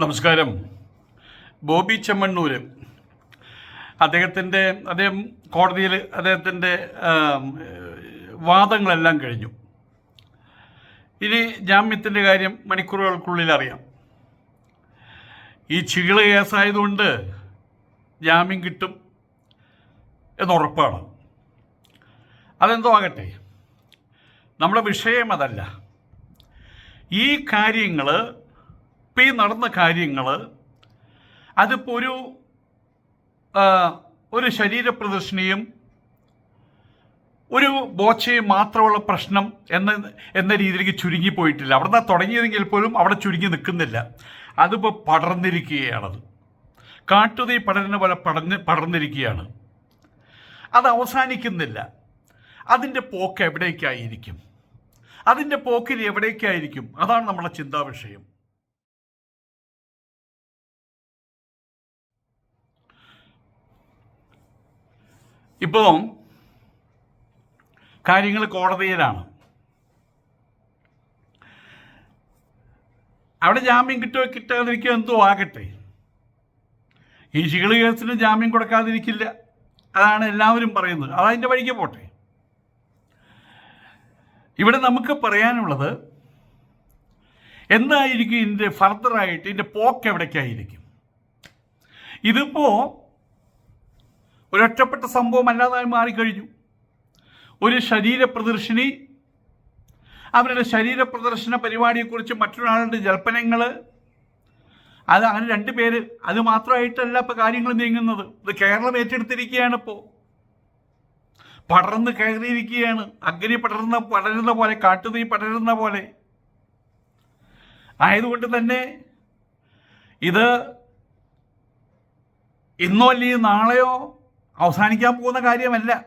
നമസ്കാരം. ബോബി ചെമ്മണ്ണൂര്. അദ്ദേഹത്തിന്റെ അദ്ദേഹം കോടതിയിൽ അദ്ദേഹത്തിന്റെ വാദങ്ങളെല്ലാം കഴിഞ്ഞു. ഇനി ജാമ്യത്തിന്റെ കാര്യം മണിക്കൂറുകൾക്കുള്ളിൽ അറിയാം. ഈ ചികിള കേസായതുകൊണ്ട് ജാമ്യം കിട്ടും എന്നുറപ്പാണ്. അതെന്തോ ആകട്ടെ. നമ്മുടെ വിഷയം അതല്ല. ഈ കാര്യങ്ങൾ ഇപ്പം ഈ നടന്ന കാര്യങ്ങൾ അതിപ്പോൾ ഒരു ഒരു ശരീര പ്രദർശനയും ഒരു ബോച്ചയും മാത്രമുള്ള പ്രശ്നം എന്ന എന്ന രീതിയിലേക്ക് ചുരുങ്ങിപ്പോയിട്ടില്ല അവിടെ നിന്ന് തുടങ്ങിയതെങ്കിൽ പോലും അവിടെ ചുരുങ്ങി നിൽക്കുന്നില്ല. അതിപ്പോൾ പടർന്നിരിക്കുകയാണത്. കാട്ടുതീ പടരുന്ന പോലെ പടർന്ന് പടർന്നിരിക്കുകയാണ്. അത് അവസാനിക്കുന്നില്ല. അതിന്റെ പോക്ക് എവിടേക്കായിരിക്കും? അതിന്റെ പോക്കിൽ എവിടേക്കായിരിക്കും? അതാണ് നമ്മുടെ ചിന്താ വിഷയം ഇപ്പോൾ കാര്യങ്ങൾ കോടതിയിലാണ്. അവിടെ ജാമ്യം കിട്ടുമോ കിട്ടാതിരിക്കുക എന്തോ ആകട്ടെ. ഈ ശികളി കേസിന് ജാമ്യം കൊടുക്കാതിരിക്കില്ല. അതാണ് എല്ലാവരും പറയുന്നത്. അതതിന്റെ വഴിക്ക് പോട്ടെ. ഇവിടെ നമുക്ക് പറയാനുള്ളത് എന്തായിരിക്കും ഇതിന്റെ ഫർദറായിട്ട് ഇതിന്റെ പോക്ക് എവിടേക്കായിരിക്കും? ഇതിപ്പോൾ ഒരൊറ്റപ്പെട്ട സംഭവം അല്ലാതായി മാറിക്കഴിഞ്ഞു. ഒരു ശരീര പ്രദർശിനി അവരുടെ ശരീര പ്രദർശന പരിപാടിയെക്കുറിച്ച് മറ്റൊരാളുടെ ജൽപ്പനങ്ങൾ അത് അങ്ങനെ രണ്ട് പേര് അത് മാത്രമായിട്ടല്ല ഇപ്പോൾ കാര്യങ്ങൾ നീങ്ങുന്നത്. ഇത് കേരളം ഏറ്റെടുത്തിരിക്കുകയാണ് ഇപ്പോൾ പടർന്ന് കയറിയിരിക്കുകയാണ്. അഗ്നി പടർന്ന പടരുന്ന പോലെ കാട്ടുതീ പടരുന്ന പോലെ. ആയതുകൊണ്ട് തന്നെ ഇത് ഇന്നോ അല്ലെങ്കിൽ നാളെയോ അവസാനിക്കാൻ പോകുന്ന കാര്യമല്ല.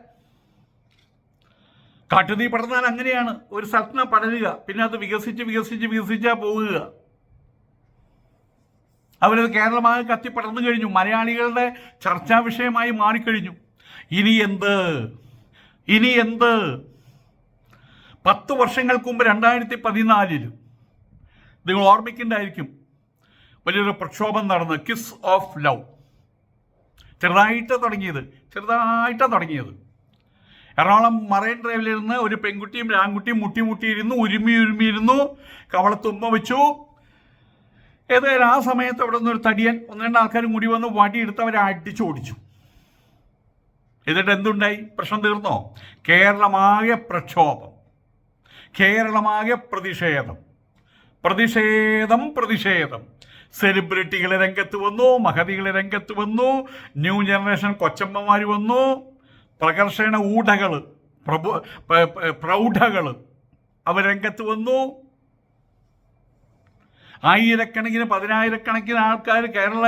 കാട്ടുതീ പടർന്നാൽ അങ്ങനെയാണ്. ഒരു സ്ഥലത്തിന് പടരുക. പിന്നെ അത് വികസിച്ച് വികസിച്ച് വികസിച്ചാ പോവുക അവരത് കേരളമാകെ കത്തി പടർന്നു കഴിഞ്ഞു. മലയാളികളുടെ ചർച്ചാ വിഷയമായി മാറിക്കഴിഞ്ഞു. ഇനി എന്ത്? ഇനി എന്ത്? പത്ത് വർഷങ്ങൾക്ക് മുമ്പ് രണ്ടായിരത്തി പതിനാലിൽ നിങ്ങൾ ഓർമ്മിക്കുന്നുണ്ടായിരിക്കും. വലിയൊരു പ്രക്ഷോഭം നടന്ന്. കിസ് ഓഫ് ലവ് ചെറുതായിട്ട് തുടങ്ങിയത്. ചെറുതായിട്ടാണ് തുടങ്ങിയത്. എറണാകുളം മറൈൻ ഡ്രൈവിലിരുന്ന് ഒരു പെൺകുട്ടിയും ആൺകുട്ടിയും മുട്ടി മുട്ടിയിരുന്നു ഉരുമി ഉരുമിയിരുന്നു കവളത്തുമ്മ വെച്ചു. ഏതായാലും ആ സമയത്ത് അവിടെ നിന്ന് ഒരു തടിയൻ ഒന്ന് രണ്ട് ആൾക്കാരും കൂടി വന്ന് വടിയെടുത്ത് അവരെ അടിച്ചു ഓടിച്ചു. എന്നിട്ട് എന്തുണ്ടായി? പ്രശ്നം തീർന്നോ? കേരളമാകെ പ്രക്ഷോഭം. കേരളമാകെ പ്രതിഷേധം. പ്രതിഷേധം പ്രതിഷേധം. സെലിബ്രിറ്റികളെ രംഗത്ത് വന്നു മഹതികളെ രംഗത്ത് വന്നു ന്യൂ ജനറേഷൻ കൊച്ചമ്മമാർ വന്നു. പ്രകർഷണ ഊഢകൾ പ്രഭു പ്രൗഢകൾ അവർ രംഗത്ത് വന്നു. ആയിരക്കണക്കിന് പതിനായിരക്കണക്കിന് ആൾക്കാർ കേരള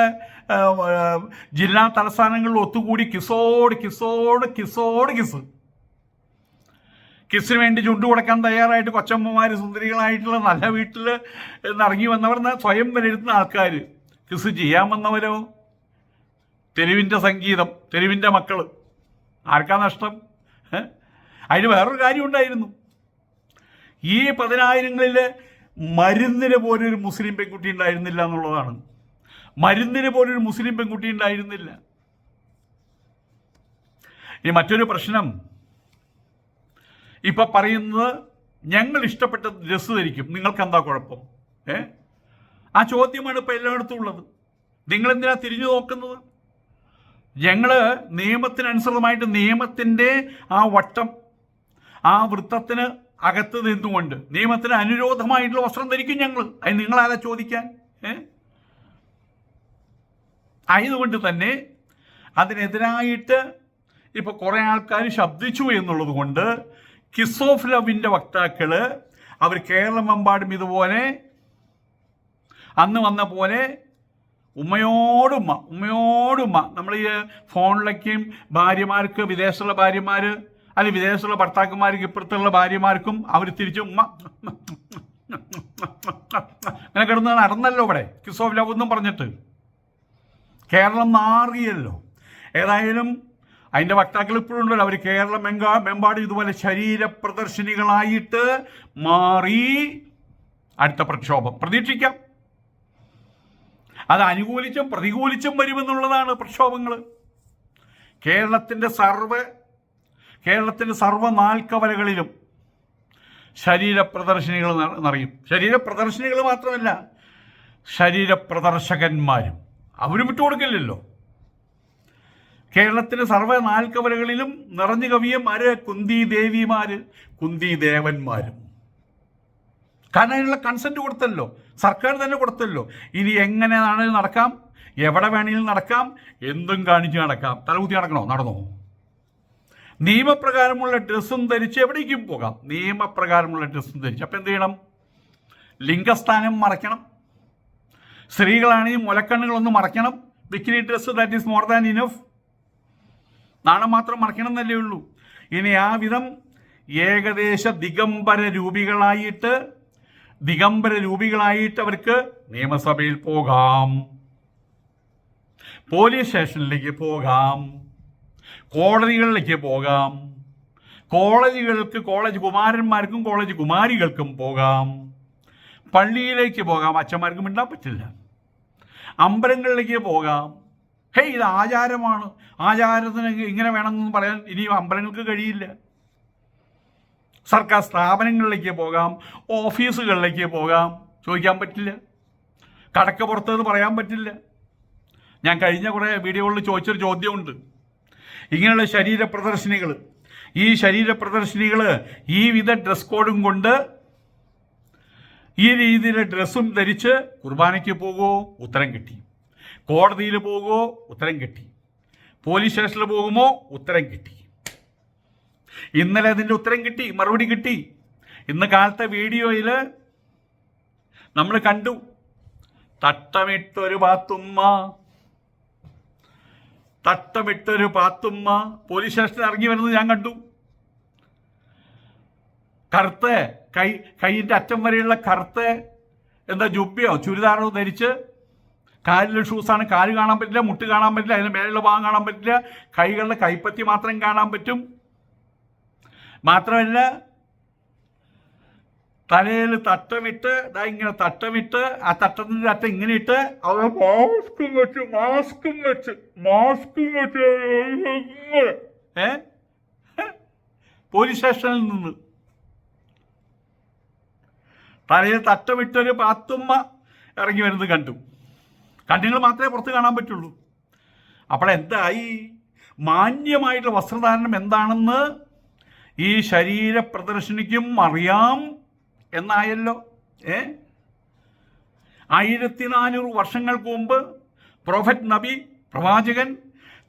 ജില്ലാ തലസ്ഥാനങ്ങളിൽ ഒത്തുകൂടി കിസോട് കിസോട് കിസോട് കിസ്. കിസിന് വേണ്ടി ചുണ്ടു കൊടുക്കാൻ തയ്യാറായിട്ട് കൊച്ചമ്മമാർ സുന്ദരികളായിട്ടുള്ള നല്ല വീട്ടിൽ ഇറങ്ങി വന്നവർ സ്വയം വിലയിരുത്തുന്ന ആൾക്കാർ കിസ് ചെയ്യാൻ വന്നവരോ? തെരുവിന്റെ സംഗീതം തെരുവിന്റെ മക്കൾ ആർക്കാ നഷ്ടം? അതിന് വേറൊരു കാര്യം ഉണ്ടായിരുന്നു ഈ പതിനായിരങ്ങളിൽ മരുന്നിന് പോലൊരു മുസ്ലിം പെൺകുട്ടി ഉണ്ടായിരുന്നില്ല എന്നുള്ളതാണ്. മരുന്നിന് പോലൊരു മുസ്ലിം പെൺകുട്ടി ഉണ്ടായിരുന്നില്ല. ഇനി മറ്റൊരു പ്രശ്നം. ഇപ്പൊ പറയുന്നത് ഞങ്ങൾ ഇഷ്ടപ്പെട്ട ഡ്രസ്സ് ധരിക്കും നിങ്ങൾക്ക് എന്താ കുഴപ്പം? ഏ? ആ ചോദ്യമാണ് ഇപ്പൊ എല്ലായിടത്തും ഉള്ളത്. നിങ്ങൾ എന്തിനാ തിരിഞ്ഞു നോക്കുന്നത്? ഞങ്ങൾ നിയമത്തിനനുസൃതമായിട്ട് നിയമത്തിന്റെ ആ വട്ടം ആ വൃത്തത്തിന് അകത്ത് നിന്നുകൊണ്ട് നിയമത്തിന് അനുരോധമായിട്ടുള്ള വസ്ത്രം ധരിക്കും ഞങ്ങൾ അത് നിങ്ങളാരാ ചോദിക്കാൻ? ഏ? ആയതുകൊണ്ട് തന്നെ അതിനെതിരായിട്ട് ഇപ്പൊ കുറേ ആൾക്കാർ ശബ്ദിച്ചു എന്നുള്ളത് കൊണ്ട് കിസ് ഓഫ് ലവിന്റെ വക്താക്കൾ അവർ കേരളമെമ്പാടും ഇതുപോലെ അന്ന് വന്ന പോലെ ഉമ്മയോടുമ്മ ഉമ്മയോടുമ്മ നമ്മൾ ഈ ഫോണിലേക്കും ഭാര്യമാർക്ക് വിദേശത്തുള്ള ഭാര്യമാർ അല്ലെ വിദേശത്തുള്ള ഭർത്താക്കന്മാർക്ക് ഇപ്പുറത്തുള്ള ഭാര്യമാർക്കും അവർ തിരിച്ച് ഉമ്മ അങ്ങനെ കിടന്ന് നടന്നല്ലോ ഇവിടെ. കിസ് ഓഫ് ലവ് എന്നും പറഞ്ഞിട്ട്. കേരളം മാറിയല്ലോ. ഏതായാലും അതിന്റെ വക്താക്കൾ ഇപ്പോഴും അവർ കേരളം മെമ്പാടും ഇതുപോലെ ശരീര പ്രദർശിനികളായിട്ട് മാറി. അടുത്ത പ്രക്ഷോഭം. പ്രതീക്ഷിക്കാം. അത് അനുകൂലിച്ചും പ്രതികൂലിച്ചും വരുമെന്നുള്ളതാണ് പ്രക്ഷോഭങ്ങൾ. കേരളത്തിന്റെ സർവ കേരളത്തിന്റെ സർവ നാൽക്കവലകളിലും ശരീര പ്രദർശനികൾ നിറയും. ശരീര പ്രദർശനികൾ മാത്രമല്ല ശരീര പ്രദർശകന്മാരും അവരും വിട്ടുകൊടുക്കില്ലല്ലോ. കേരളത്തിലെ സർവ നാൽക്കവലകളിലും നിറഞ്ഞു കവിയും അര കുന്തി ദേവിമാര്. കുന്തി ദേവന്മാരും. കാരണം അതിനുള്ള കൺസെന്റ് കൊടുത്തല്ലോ. സർക്കാർ തന്നെ കൊടുത്തല്ലോ. ഇനി എങ്ങനെയാണ് നടക്കാം? എവിടെ വേണമെങ്കിലും നടക്കാം? എന്തും കാണിച്ച് നടക്കാം. തലകുത്തി നടക്കണോ? നടന്നോ? നിയമപ്രകാരമുള്ള ഡ്രസ്സും ധരിച്ച് എവിടേക്കും പോകാം. നിയമപ്രകാരമുള്ള ഡ്രസ്സും ധരിച്ച്. അപ്പം എന്ത് ചെയ്യണം? ലിംഗസ്ഥാനം മറയ്ക്കണം. സ്ത്രീകളാണെങ്കിൽ മുലക്കണ്ണുകളൊന്നും മറയ്ക്കണം. Bikini dress that is more than enough നാണം മാത്രം മറക്കണം എന്നല്ലേ ഉള്ളൂ. ഇനി ആ വിധം ഏകദേശ ദിഗംബര രൂപികളായിട്ട് ദിഗംബര രൂപികളായിട്ട് അവർക്ക് നിയമസഭയിൽ പോകാം. പോലീസ് സ്റ്റേഷനിലേക്ക് പോകാം. കോടതികളിലേക്ക് പോകാം. കോളേജുകൾക്ക് കോളേജ് കുമാരന്മാർക്കും കോളേജ് കുമാരികൾക്കും പോകാം. പള്ളിയിലേക്ക് പോകാം. അച്ഛന്മാർക്കും മിണ്ടാൻ പറ്റില്ല. അമ്പലങ്ങളിലേക്ക് പോകാം. ഹേയ് ഇത് ആചാരമാണ്. ആചാരത്തിന് ഇങ്ങനെ വേണമെന്ന് പറയാൻ ഇനി അമ്പലങ്ങൾക്ക് കഴിയില്ല. സർക്കാർ സ്ഥാപനങ്ങളിലേക്ക് പോകാം ഓഫീസുകളിലേക്ക് പോകാം. ചോദിക്കാൻ പറ്റില്ല. കടക്ക പുറത്തെന്ന് പറയാൻ പറ്റില്ല. ഞാൻ കഴിഞ്ഞ കുറേ വീഡിയോകളിൽ ചോദിച്ചൊരു ചോദ്യമുണ്ട്. ഇങ്ങനെയുള്ള ശരീര പ്രദർശനികൾ ഈ ശരീര പ്രദർശനികൾ ഈ വിധ ഡ്രസ് കോഡും കൊണ്ട് ഈ രീതിയിലെ ഡ്രസ്സും ധരിച്ച് കുർബാനയ്ക്ക് പോകുമോ ഉത്തരം കിട്ടി. കോടതിയിൽ പോകുമോ? ഉത്തരം കിട്ടി. പോലീസ് സ്റ്റേഷനിൽ പോകുമോ? ഉത്തരം കിട്ടി. ഇന്നലെ അതിന്റെ ഉത്തരം കിട്ടി മറുപടി കിട്ടി. ഇന്ന് കാലത്തെ വീഡിയോയിൽ നമ്മൾ കണ്ടു. തട്ടമിട്ടൊരു പാത്തുമ്മ. തട്ടമിട്ടൊരു പാത്തുമ്മ പോലീസ് സ്റ്റേഷനിൽ ഇറങ്ങി വരുന്നത് ഞാൻ കണ്ടു. കറുത്ത കൈ കൈയിന്റെ അറ്റം വരെയുള്ള കറുത്ത എന്താ ജുബ്ബയോ ചുരിദാറോ ധരിച്ച് കാലിൽ ഷൂസാണ് കാൽ കാണാൻ പറ്റില്ല മുട്ട് കാണാൻ പറ്റില്ല അതിന്റെ മേലുള്ള ഭാഗം കാണാൻ പറ്റില്ല. കൈകളുടെ കൈപ്പത്തി മാത്രം കാണാൻ പറ്റും. മാത്രമല്ല തലയിൽ തട്ടമിട്ട് ദാ ഇങ്ങനെ തട്ടമിട്ട് ആ തട്ടത്തിന്റെ അറ്റം ഇങ്ങനെ ഇട്ട് അവർ മാസ്കും വെച്ച് മാസ്കും വെച്ച് മാസ്കും വെച്ച് പോലീസ് സ്റ്റേഷനിൽ നിന്ന്. തലയിൽ തട്ടമിട്ടൊരു പാത്തുമ്മ ഇറങ്ങി വരുന്നത് കണ്ടു. കണ്ണുകൾ മാത്രമേ പുറത്ത് കാണാൻ പറ്റുള്ളൂ. അപ്പോഴെന്തായി മാന്യമായിട്ടുള്ള വസ്ത്രധാരണം എന്താണെന്ന് ഈ ശരീര പ്രദർശനിക്കും അറിയാം എന്നായല്ലോ. ഏ? ആയിരത്തി നാനൂറ് വർഷങ്ങൾക്ക് മുമ്പ് പ്രൊഫറ്റ് നബി പ്രവാചകൻ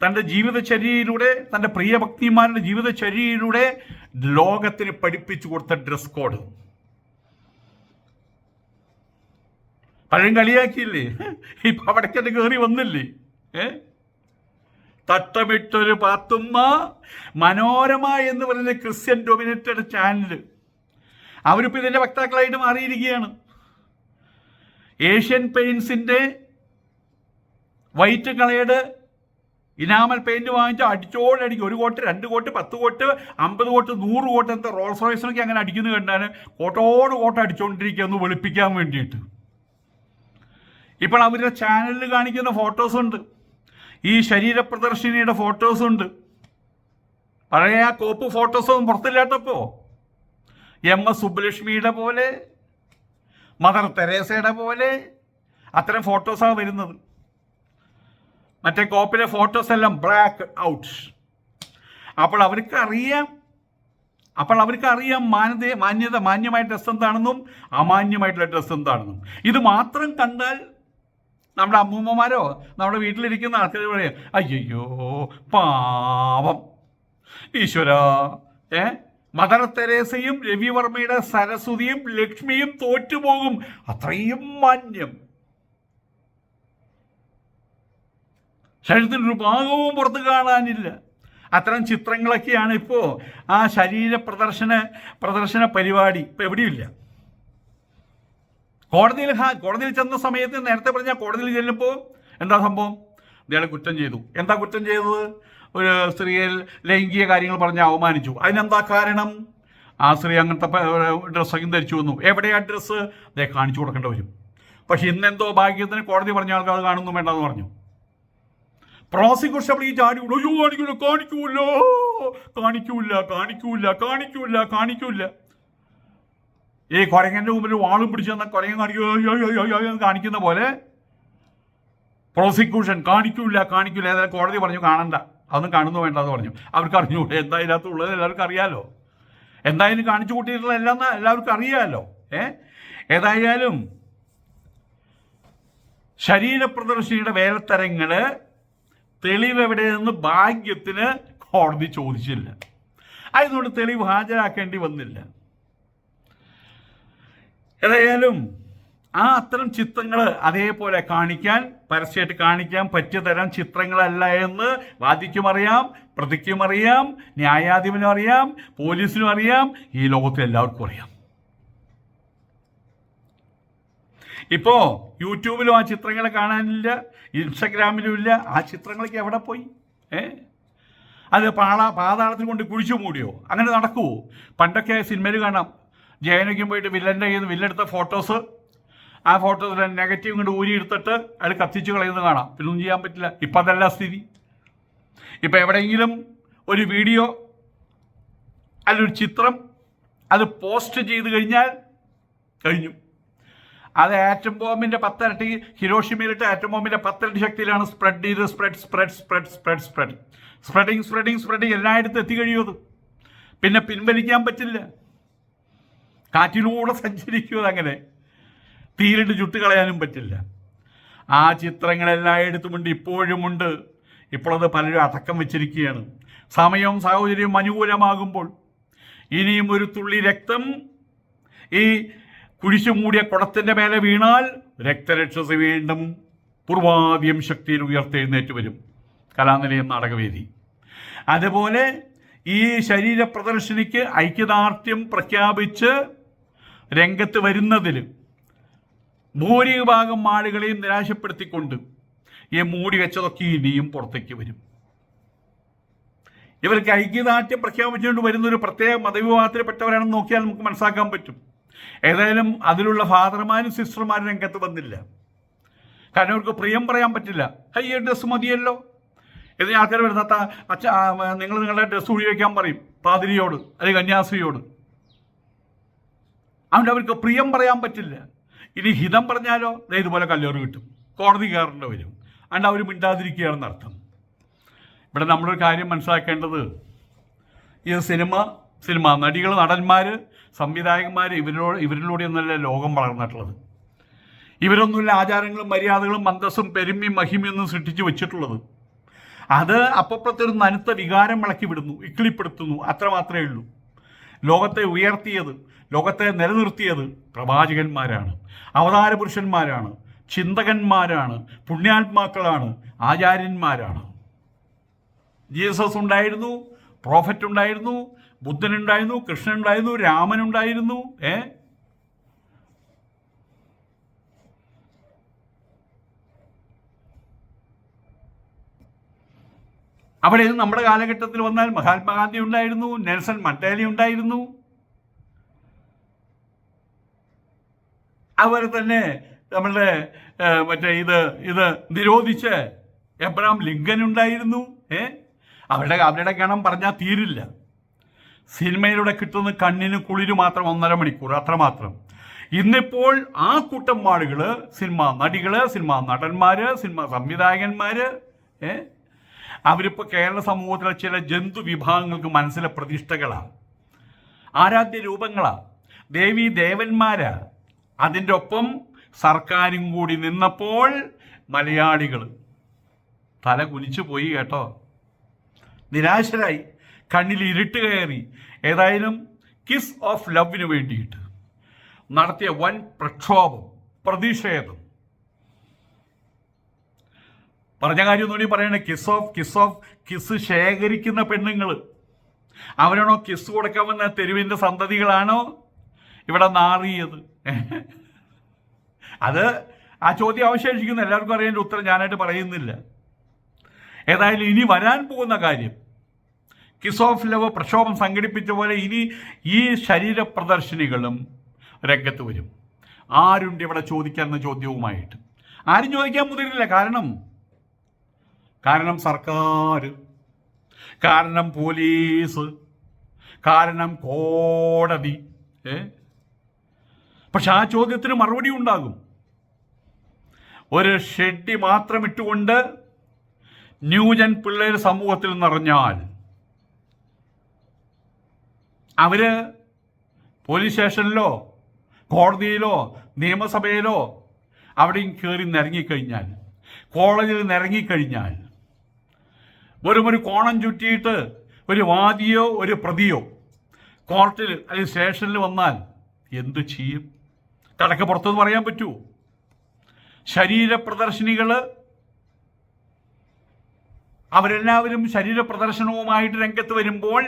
തന്റെ ജീവിതചര്യയിലൂടെ തന്റെ പ്രിയഭക്തിമാരുടെ ജീവിതചര്യയിലൂടെ ലോകത്തിന് പഠിപ്പിച്ചു കൊടുത്ത ഡ്രസ് കോഡ്. പഴം കളിയാക്കിയില്ലേ ഇപ്പൊ അവിടേക്കത് കയറി വന്നില്ലേ? ഏ? തട്ടമിട്ടൊരു പാത്തുമ്മ മനോരമ എന്ന് പറയുന്ന ക്രിസ്ത്യൻ ഡൊമിനേറ്റഡ് ചാനൽ. അവരിപ്പോൾ ഇതിന്റെ വക്താക്കളായിട്ട് മാറിയിരിക്കുകയാണ്. ഏഷ്യൻ പെയിൻസിന്റെ വൈറ്റ് കളേഡ് ഇനാമൽ പെയിന്റ് വാങ്ങിച്ച് അടിച്ചോടടിക്കും ഒരു കോട്ട് രണ്ട് കോട്ട് പത്ത് കോട്ട് അമ്പത് കോട്ട് നൂറ് കോട്ട് എന്താ റോൾസ് റോയ്സിനൊക്കെ അങ്ങനെ അടിക്കുന്നത് കണ്ടാൽ കോട്ടോട് കോട്ട അടിച്ചുകൊണ്ടിരിക്കുക ഒന്ന് വെളുപ്പിക്കാൻ വേണ്ടിയിട്ട്. ഇപ്പോൾ അവരുടെ ചാനലിൽ കാണിക്കുന്ന ഫോട്ടോസ് ഉണ്ട്. ഈ ശരീര പ്രദർശിനിയുടെ ഫോട്ടോസ് ഉണ്ട്. പഴയ ആ കോപ്പ് ഫോട്ടോസൊന്നും പുറത്തില്ലാത്തപ്പോ എം എസ് സുബ്ബലക്ഷ്മിയുടെ പോലെ മദർ തെരേസയുടെ പോലെ അത്തരം ഫോട്ടോസാണ് വരുന്നത്. മറ്റേ കോപ്പിലെ ഫോട്ടോസ് എല്ലാം ബ്ലാക്ക് ഔട്ട് അപ്പോൾ അവർക്ക് അറിയാം അപ്പോൾ അവർക്ക് അറിയാം മാന്യത മാന്യത മാന്യമായ ഡ്രസ്സ് എന്താണെന്നും അമാന്യമായിട്ടുള്ള ഡ്രസ്സ് എന്താണെന്നും. ഇത് മാത്രം കണ്ടാൽ നമ്മുടെ അമ്മൂമ്മമാരോ? നമ്മുടെ വീട്ടിലിരിക്കുന്ന ആൾക്കാർ പറയും അയ്യോ പാവം. ഈശ്വര. ഏ? മദർ തെരേസയും രവിവർമ്മയുടെ സരസ്വതിയും ലക്ഷ്മിയും തോറ്റുപോകും. അത്രയും മാന്യം. ശരീരത്തിൽ ഒരു ഭാഗവും പുറത്ത് കാണാനില്ല. അത്തരം ചിത്രങ്ങളൊക്കെയാണ് ഇപ്പോൾ ആ ശരീര പ്രദർശന പ്രദർശന പരിപാടി. ഇപ്പം എവിടെയില്ല കോടതിയിൽ കോടതിയിൽ ചെന്ന സമയത്ത് നേരത്തെ പറഞ്ഞ കോടതിയിൽ ചെല്ലുമ്പോൾ എന്താ സംഭവം? ഇയാളെ കുറ്റം ചെയ്തു. എന്താ കുറ്റം ചെയ്തത്? ഒരു സ്ത്രീയെ ലൈംഗിക കാര്യങ്ങൾ പറഞ്ഞ് അവമാനിച്ചു. അതിനെന്താ കാരണം? ആ സ്ത്രീ അങ്ങനത്തെ ഡ്രസ്സൊക്കെ ധരിച്ചു വന്നു. എവിടെയാ ഡ്രസ്സ് അതേ കാണിച്ചു കൊടുക്കേണ്ടി വരും. പക്ഷെ ഇന്നെന്തോ ഭാഗ്യത്തിന് കോടതി പറഞ്ഞ ആൾക്കാർ കാണുന്നു വേണ്ടെന്ന് പറഞ്ഞു. പ്രോസിക്യൂഷൻ ഈ ചാടി. അയ്യോ കാണിക്കൂല കാണിക്കൂല കാണിക്കൂല കാണിക്കൂല കാണിക്കൂല കാണിക്കൂല ഈ കൊരങ്ങന്റെ മുമ്പിൽ വാളും പിടിച്ചു തന്ന കുരങ്ങൻ കാണിക്കും കാണിക്കുന്ന പോലെ പ്രോസിക്യൂഷൻ കാണിക്കൂല കാണിക്കൂല. ഏതായാലും കോടതി പറഞ്ഞു കാണണ്ട. അതൊന്നും കാണുന്നു വേണ്ടെന്ന് പറഞ്ഞു. അവർക്ക് അറിഞ്ഞൂടെ എന്താ ഇതിനകത്തുള്ളത് എല്ലാവർക്കും അറിയാലോ. എന്തായാലും കാണിച്ചു കൂട്ടിയിട്ടുള്ള എല്ലാം എല്ലാവർക്കും അറിയാലോ. ഏ? ഏതായാലും ശരീരപ്രദർശിനിയുടെ വേലത്തരങ്ങൾ തെളിവ് എവിടെ നിന്ന് ഭാഗ്യത്തിന് കോടതി ചോദിച്ചില്ല. അതിനോട് തെളിവ് ഹാജരാക്കേണ്ടി വന്നില്ല. ഏതായാലും ആ അത്തരം ചിത്രങ്ങൾ അതേപോലെ കാണിക്കാൻ പരസ്യമായിട്ട് കാണിക്കാൻ പറ്റിയ തരം ചിത്രങ്ങളല്ല എന്ന് വാദിക്കും അറിയാം പ്രതിക്കും അറിയാം ന്യായാധിപനും അറിയാം പോലീസിനും അറിയാം ഈ ലോകത്തിൽ എല്ലാവർക്കും അറിയാം. ഇപ്പോ യൂട്യൂബിലും ആ ചിത്രങ്ങൾ കാണാനില്ല ഇൻസ്റ്റഗ്രാമിലും ഇല്ല. ആ ചിത്രങ്ങളൊക്കെ എവിടെ പോയി? ഏ? അത് പാള പാതാളത്തിൽ കൊണ്ട് കുഴിച്ചു മൂടിയോ? അങ്ങനെ നടക്കുമോ പണ്ടൊക്കെ സിനിമയിൽ കാണാം. ജയനയ്ക്കും പോയിട്ട് വില്ലന്റെ കയ്യിൽ നിന്ന് വില്ലെടുത്ത ഫോട്ടോസ് ആ ഫോട്ടോസിൽ നെഗറ്റീവ് കൊണ്ട് ഊരിയെടുത്തിട്ട് അയാൾ കത്തിച്ച് കളയുന്നത് കാണാം. പിന്നൊന്നും ചെയ്യാൻ പറ്റില്ല. ഇപ്പം അതല്ല സ്ഥിതി. ഇപ്പം എവിടെയെങ്കിലും ഒരു വീഡിയോ അല്ലൊരു ചിത്രം അത് പോസ്റ്റ് ചെയ്ത് കഴിഞ്ഞാൽ കഴിഞ്ഞു. അത് ആറ്റം ബോംബിന്റെ പത്തരട്ടി ഹിരോഷിമയിലിട്ട് ആറ്റം ബോംബിന്റെ പത്തരട്ടി ശക്തിയിലാണ് സ്പ്രെഡ് ചെയ്ത് spread spread spread spread spread spreading spreading spreading എല്ലായിടത്തും എത്തിക്കഴിയുമത് പിന്നെ പിൻവലിക്കാൻ പറ്റില്ല. കാറ്റിലൂടെ സഞ്ചരിക്കുന്നത് അങ്ങനെ. തീരിട്ട് ചുട്ടുകളയാനും പറ്റില്ല. ആ ചിത്രങ്ങളെല്ലാം എടുത്തുമുണ്ട് ഇപ്പോഴുമുണ്ട് ഇപ്പോഴത് പലരും അടക്കം വെച്ചിരിക്കുകയാണ്. സമയവും സാഹചര്യവും അനുകൂലമാകുമ്പോൾ ഇനിയും ഒരു തുള്ളി രക്തം ഈ കുഴിച്ചു മൂടിയ കുടത്തിന്റെ മേലെ വീണാൽ രക്തരക്ഷസ് വീണ്ടും പൂർവാദ്യം ശക്തിയിൽ ഉയർത്തെഴുന്നേറ്റ് വരും. കലാനിലയം നാടകവേദി. അതുപോലെ ഈ ശരീര പ്രദർശനിക്ക് ഐക്യദാർഢ്യം പ്രഖ്യാപിച്ച് രംഗത്ത് വരുന്നതിൽ ഭൂരിഭാഗം ആളുകളെയും നിരാശപ്പെടുത്തിക്കൊണ്ട് ഈ മൂടി വെച്ചതൊക്കെ ഇനിയും പുറത്തേക്ക് വരും. ഇവർക്ക് ഐക്യദാർഢ്യം പ്രഖ്യാപിച്ചുകൊണ്ട് വരുന്ന ഒരു പ്രത്യേക മതവിഭാഗത്തിൽപ്പെട്ടവരാണെന്ന് നോക്കിയാൽ നമുക്ക് മനസ്സിലാക്കാൻ പറ്റും. ഏതായാലും അതിലുള്ള ഫാദർമാരും സിസ്റ്റർമാരും രംഗത്ത് വന്നില്ല. കാരണം അവർക്ക് പ്രിയം പറയാൻ പറ്റില്ല. ഹയ്യ ഡ്രസ്സ് മതിയല്ലോ. ഇതിന് ആൾക്കാർ വരുന്ന അച്ഛ നിങ്ങൾ നിങ്ങളുടെ ഡ്രസ്സ് ഉപയോഗിക്കാൻ പറയും. പാതിരിയോട് അല്ലെങ്കിൽ കന്യാസ്ത്രീയോട്. അതുകൊണ്ട് അവർക്ക് പ്രിയം പറയാൻ പറ്റില്ല. ഇനി ഹിതം പറഞ്ഞാലോ? ഇതുപോലെ കല്ലേറ് കിട്ടും. കോടതി കയറേണ്ടി വരും. അണ്ട് അവർ മിണ്ടാതിരിക്കുകയാണെന്ന് അർത്ഥം. ഇവിടെ നമ്മളൊരു കാര്യം മനസ്സിലാക്കേണ്ടത് ഈ സിനിമ സിനിമ നടികൾ നടന്മാർ സംവിധായകന്മാർ ഇവരിലൂടെ ഇവരിലൂടെയൊന്നുമല്ല ലോകം വളർന്നിട്ടുള്ളത്? ഇവരൊന്നുമില്ല ആചാരങ്ങളും മര്യാദകളും മന്ദസ്സും പെരുമയും മഹിമയൊന്നും സൃഷ്ടിച്ചു വെച്ചിട്ടുള്ളത്. അത് അപ്പപ്പുറത്തൊരു നനുത്ത വികാരം വിളക്കി വിടുന്നു ഇക്കിളിപ്പെടുത്തുന്നു അത്ര മാത്രമേ ഉള്ളൂ. ലോകത്തെ ഉയർത്തിയത് ലോകത്തെ നിലനിർത്തിയത് പ്രവാചകന്മാരാണ് അവതാര പുരുഷന്മാരാണ് ചിന്തകന്മാരാണ് പുണ്യാത്മാക്കളാണ് ആചാര്യന്മാരാണ്. ജീസസ് ഉണ്ടായിരുന്നു പ്രോഫറ്റ് ഉണ്ടായിരുന്നു ബുദ്ധനുണ്ടായിരുന്നു കൃഷ്ണൻ ഉണ്ടായിരുന്നു രാമൻ ഉണ്ടായിരുന്നു ഏ? അവിടെ ഇത് നമ്മുടെ കാലഘട്ടത്തിൽ വന്നാൽ മഹാത്മാഗാന്ധി ഉണ്ടായിരുന്നു നെൽസൺ മണ്ടേലി ഉണ്ടായിരുന്നു. അതുപോലെ തന്നെ നമ്മളുടെ മറ്റേ ഇത് ഇത് നിരോധിച്ച് എബ്രഹാം ലിങ്കൻ ഉണ്ടായിരുന്നു ഏ? അവരുടെ അവരുടെ ഗണം പറഞ്ഞാൽ തീരില്ല. സിനിമയിലൂടെ കിട്ടുന്ന കണ്ണിന് കുളിര് മാത്രം ഒന്നര മണിക്കൂർ അത്രമാത്രം. ഇന്നിപ്പോൾ ആ കൂട്ടം ആളുകൾ സിനിമാ നടികൾ സിനിമാ നടന്മാര് സിനിമാ സംവിധായകന്മാര് ഏ? അവരിപ്പോൾ കേരള സമൂഹത്തിലെ ചില ജന്തു വിഭാഗങ്ങൾക്ക് മനസ്സിലെ പ്രതിഷ്ഠകളാണ്. ആരാധ്യ രൂപങ്ങളാണ് ദേവി ദേവന്മാരാ. അതിന്റെ ഒപ്പം സർക്കാരും കൂടി നിന്നപ്പോൾ മലയാളികൾ. തല കുനിച്ചു പോയി കേട്ടോ. നിരാശരായി. കണ്ണിൽ ഇരുട്ട് കയറി. ഏതായാലും കിസ് ഓഫ് ലവിന് വേണ്ടിയിട്ട് നടത്തിയ വൻ പ്രക്ഷോഭം പ്രതിഷേധം. പറഞ്ഞ കാര്യം ഒന്നുകൂടി പറയണേ. Kiss of kiss of kiss ശേഖരിക്കുന്ന പെണ്ണുങ്ങൾ അവരാണോ കിസ് കൊടുക്കാമെന്ന തെരുവിന്റെ സന്തതികളാണോ ഇവിടെ നാറിയത്? അത് ആ ചോദ്യം അവശേഷിക്കുന്നു. എല്ലാവർക്കും അറിയേണ്ട ഉത്തരം ഞാനായിട്ട് പറയുന്നില്ല. ഏതായാലും ഇനി വരാൻ പോകുന്ന കാര്യം. കിസ് ഓഫ് ലവ് പ്രക്ഷോഭം സംഘടിപ്പിച്ച പോലെ ഇനി ഈ ശരീര പ്രദർശനികളും രംഗത്ത് വരും. ആരുണ്ട് ഇവിടെ ചോദിക്കാൻ എന്ന ചോദ്യവുമായിട്ട്? ആരും ചോദിക്കാൻ മുതിരില്ല. കാരണം കാരണം സർക്കാർ കാരണം പോലീസ് കാരണം കോടതി ഏ? പക്ഷെ ആ ചോദ്യത്തിന് മറുപടി ഉണ്ടാകും. ഒരു ഷെഡി മാത്രം ഇട്ടുകൊണ്ട് ന്യൂജൻ പിള്ളേർ സമൂഹത്തിൽ നിറഞ്ഞാൽ അവർ പോലീസ് സ്റ്റേഷനിലോ കോടതിയിലോ നിയമസഭയിലോ അവിടെയും കയറി നിരങ്ങിക്കഴിഞ്ഞാൽ കോളേജിൽ നിരങ്ങിക്കഴിഞ്ഞാൽ വെറും ഒരു കോണം ചുറ്റിയിട്ട് ഒരു വാദിയോ ഒരു പ്രതിയോ. കോർട്ടിൽ അല്ലെങ്കിൽ സ്റ്റേഷനിൽ വന്നാൽ എന്തു ചെയ്യും? കടക്ക് പുറത്തെന്ന് പറയാൻ പറ്റുമോ? ശരീര പ്രദർശനികൾ അവരെല്ലാവരും ശരീര പ്രദർശനവുമായിട്ട് രംഗത്ത് വരുമ്പോൾ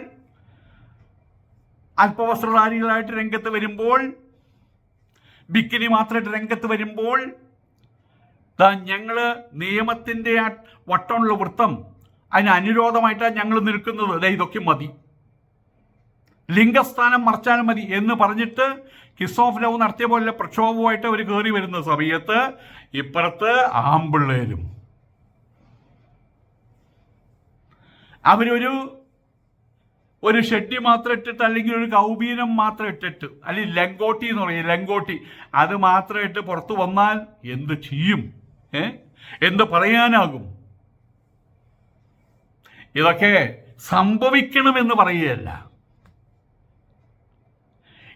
അല്പവസ്ത്രധാരികളായിട്ട് രംഗത്ത് വരുമ്പോൾ ബിക്കിനി മാത്രമായിട്ട് രംഗത്ത് വരുമ്പോൾ ഞങ്ങൾ നിയമത്തിന്റെ വട്ടമുള്ള വൃത്തം അതിന് അനുരോധമായിട്ടാണ് ഞങ്ങൾ നിൽക്കുന്നത്. ദേ ഇതൊക്കെ മതി. ലിംഗസ്ഥാനം മറച്ചാലും മതി എന്ന് പറഞ്ഞിട്ട് കിസ് ഓഫ് ലവ് നടത്തിയ പോലെ പ്രക്ഷോഭമായിട്ട് അവർ കയറി വരുന്ന സമയത്ത് ഇപ്പുറത്ത് ആമ്പിള്ളേരും. അവരൊരു ഒരു ഷെഡ്ഡി മാത്രം ഇട്ടിട്ട് അല്ലെങ്കിൽ ഒരു കൗബീനം മാത്രം ഇട്ടിട്ട് അല്ലെങ്കിൽ ലങ്കോട്ടി എന്ന് പറയും ലങ്കോട്ടി അത് മാത്രം ഇട്ട് പുറത്തു വന്നാൽ എന്ത് ചെയ്യും? ഏ? എന്ത് പറയാനാകും? ഇതൊക്കെ സംഭവിക്കണമെന്ന് പറയുകയല്ല.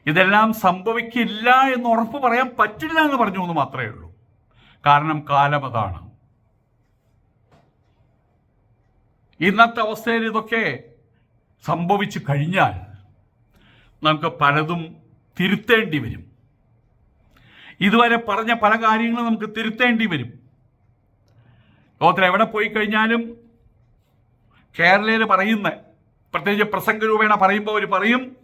ഇതെല്ലാം സംഭവിക്കില്ല എന്ന് ഉറപ്പ് പറയാൻ പറ്റില്ല എന്ന് പറഞ്ഞു എന്ന് മാത്രമേ ഉള്ളൂ. കാരണം കാലം അതാണ്. ഇന്നത്തെ അവസ്ഥയിൽ ഇതൊക്കെ സംഭവിച്ചു കഴിഞ്ഞാൽ നമുക്ക് പലതും തിരുത്തേണ്ടി വരും. ഇതുവരെ പറഞ്ഞ പല കാര്യങ്ങളും നമുക്ക് തിരുത്തേണ്ടി വരും. ലോകത്തിൽ എവിടെ പോയി കഴിഞ്ഞാലും കേരളയിൽ പറയുന്ന പ്രത്യേകിച്ച് പ്രസംഗ രൂപേണ പറയുമ്പോൾ അവർ പറയും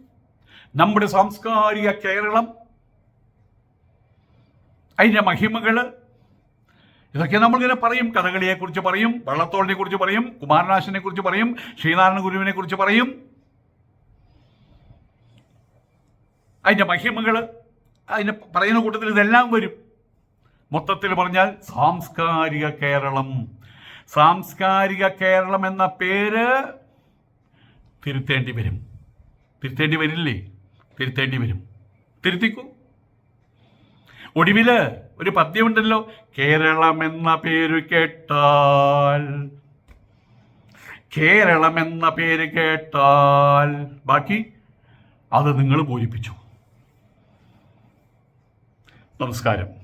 നമ്മുടെ സാംസ്കാരിക കേരളം അതിന്റെ മഹിമകൾ ഇതൊക്കെ നമ്മളിങ്ങനെ പറയും കഥകളിയെ കുറിച്ച് പറയും വള്ളത്തോളിനെ കുറിച്ച് പറയും കുമാരനാശനെ കുറിച്ച് പറയും ശ്രീനാരായണ ഗുരുവിനെ കുറിച്ച് പറയും. അതിന്റെ മഹിമകൾ അതിന് പറയുന്ന കൂട്ടത്തിൽ ഇതെല്ലാം വരും. മൊത്തത്തിൽ പറഞ്ഞാൽ സാംസ്കാരിക കേരളം. സാംസ്കാരിക കേരളം എന്ന പേര് തിരുത്തേണ്ടി വരും. തിരുത്തേണ്ടി വരില്ലേ? തിരുത്തേണ്ടി വരും. തിരുത്തിക്കൂ. ഒടുവിൽ ഒരു പദ്യമുണ്ടല്ലോ കേരളം എന്ന പേര് കേട്ടാൽ. കേരളം എന്ന പേര് കേട്ടാൽ. ബാക്കി അത് നിങ്ങൾ പൂരിപ്പിച്ചു നമസ്കാരം.